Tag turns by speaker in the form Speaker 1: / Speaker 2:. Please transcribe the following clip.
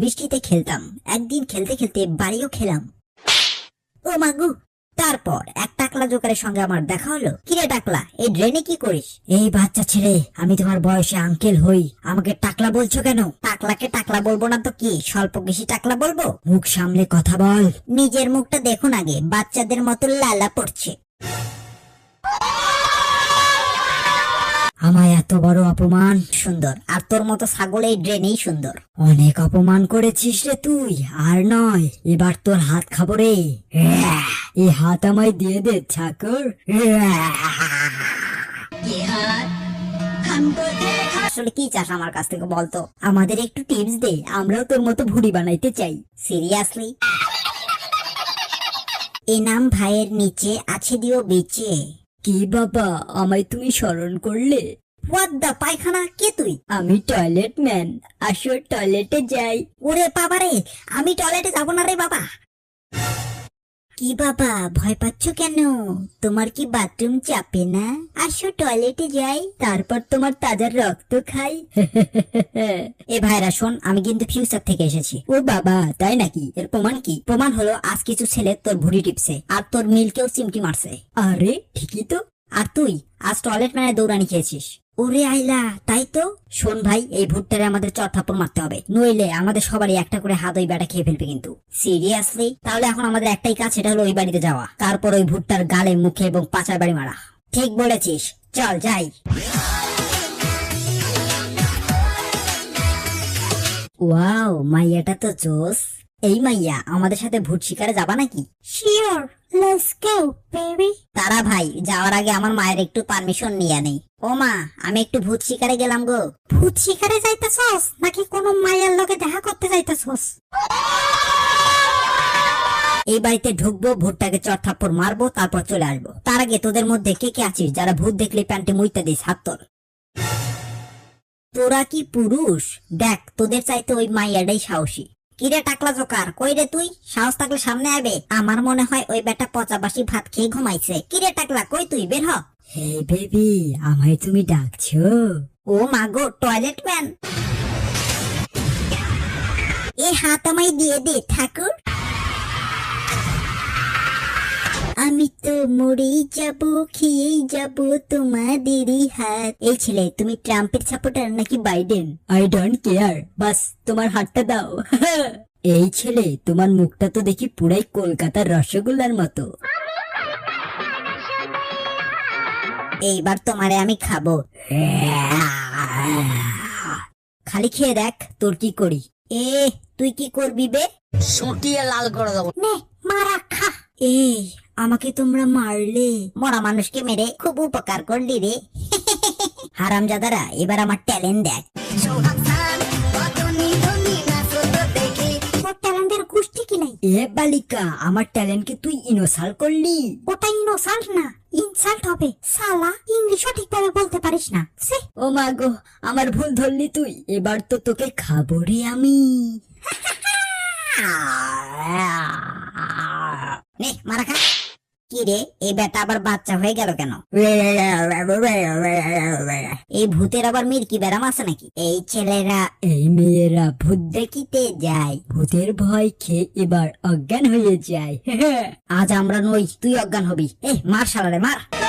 Speaker 1: বৃষ্টিতে খেলতাম। একদিন খেলতে খেলতে বাড়িও খেলাম। ও মাগু তারপর এক টাকলা জোকারের সঙ্গে আমার দেখা হলো। কিরে টাকলা, এই ড্রেনে কি করিস? এই বাচ্চা ছেলে, আমি তোমার বয়সে আঙ্কেল হই। আমাকে টাকলা বলছো কেন? টাকলাকে টাকলা বলব না তো কি? স্বল্প বেশি টাকলা বলব? মুখ সামলে কথা বল। নিজের মুখটা দেখুন আগে, বাচ্চাদের মতো লালা পড়ছে। আমায় এত বড় অপমান? সুন্দর। আর তোর মতো ছাগল এই ড্রেনেই সুন্দর। অনেক অপমান করেছিস রে তুই, আর নয়। এবার তোর হাত খাব রে। এই হাত আমায় দিয়ে দে, ঠাকুর। আসলে কি চাস আমার কাছ থেকে বলতো আমাদের একটু টিপস দে, আমরাও তোর মতো ভুড়ি বানাইতে চাই। সিরিয়াসলি? এ নাম ভাইয়ের নিচে আছে দিও বেচে। কি বাবা আমায় তুমি স্মরণ করলে? ওয়াদ্দা পায়খানা? কে তুই? আমি টয়লেট ম্যান আসো টয়লেটে যাই। ওরে বাবা রে আমি টয়লেটে যাব না রে বাবা। কি বাবা, ভয় পাচ্ছ কেন? তোমার কি বাথরুম চাপে না? আসো টয়লেটে যাই, তারপর তোমার তাজা রক্ত খাই। এ ভাইরা, শোন, আমি কিন্তু ফিউচার থেকে এসেছি। ও বাবা, তাই নাকি? এর প্রমাণ কি? প্রমাণ হলো, আজ কিছু ছেলে তোর ভুড়ি টিপছে, আর তোর মিলকেও চিমটি মারছে। আরে, ঠিকই তো। আর তুই, আজ টয়লেট মানে দৌড়ানি খেয়েছিস। ওরে আইলা, তাই তো? শোন ভাই, এই ভুট্টারে আমাদের চর থাপ্পড় মারতে হবে। নইলে আমাদের সবারই একটা করে হাত ওই বেটা খেয়ে ফেলবে কিন্তু। সিরিয়াসলি তাহলে এখন আমাদের একটাই কাজ, সেটা হলো ওই বাড়িতে যাওয়া। তারপর ওই ভুট্টার গালে, মুখে এবং পাচার বাড়ি মারা। ঠিক বলেছিস। চল, যাই। ওয়াও মাইয়াটা তো জোস। এই মাইয়া, আমাদের সাথে ভূত শিকারে যাবা নাকি? শিওর লেটস গো বেবি তারা ভাই যাওয়ার আগে আমার মায়ের একটু পারমিশন নিয়ে নেই। ও মা আমি একটু ভূত শিকারে গেলাম গো। ভূত শিকারে যাইতেছস? নাকি কোনো মাইয়ার লগে দেখা করতে যাইতেছস? এই বাড়িতে ঢুকবো ভূতটাকে চর থাপ্পড় মারবো তারপর চলে আসব। তার আগে তোদের মধ্যে কে কে আছিস? যারা ভূত দেখলে প্যান্টে মুইতে দিস হাত তোল তোরা কি পুরুষ? দেখ তোদের চাইতে ওই মাইয়াটাই সাহসী। কিরে টাকলা জোকার কই রে তুই? সাহস থাকলে সামনে আবে আমার মনে হয় ওই বেটা পচাবাসি ভাত খেয়ে ঘুমাইছে। কিরে টাকলা কই তুই? বের হ। হে বেবি আমায় তুমি ডাকছো? ও মাগো টয়লেট ম্যান। এ হাত আমায় দিয়ে দে ঠাকুর। আমি মরেই যাব খেয়েই যাব তোমাদেরই হাত। এই ছেলে তুমি ট্রাম্পের সাপোর্টার নাকি বাইডেন? আই ডোন্ট কেয়ার বাস তোমার হাতটা দাও। এই ছেলে তোমার মুখটা তো দেখি পুরাই কলকাতার রসগোল্লার মতো। এইবার তোমারে আমি খাব। খালি খেয়ে দেখ তোর কি করি। এ তুই কি করবি বে?
Speaker 2: সুটিয়ে লাল করে দেবো।
Speaker 1: নে মারা খা। এই আমাকে তোমরা মারলে। মরা মানুষকে মেরে খুব উপকার করলি রে। হারামজাদারা এবার আমার ট্যালেন্ট দেখ। তোর ট্যালেন্টের গোষ্ঠী কি নাই? এ বালিকা আমার ট্যালেন্টকে তুই ইনোসাল করলি? ওটা ইনোসাল্ট না ইনসাল্ট হবে। সালা ঠিকভাবে বলতে পারিস না। সে ও মা গো আমার ভুল ধরলি তুই। এবার তো তোকে খাব রে আমি। নে মারা খা। রে? এই বেটা আবার বাচ্চা হয়ে গেল কেন? এই ভূতের আবার মির্কি ব্যারাম আছে নাকি? এই ছেলেরা, এই মেয়েরা ভূত দেখিতে যায়। ভূতের ভয় খেয়ে এবার অজ্ঞান হয়ে যায়। আজ আমরা নই, তুই অজ্ঞান হবি। এই, মার সালারে মার।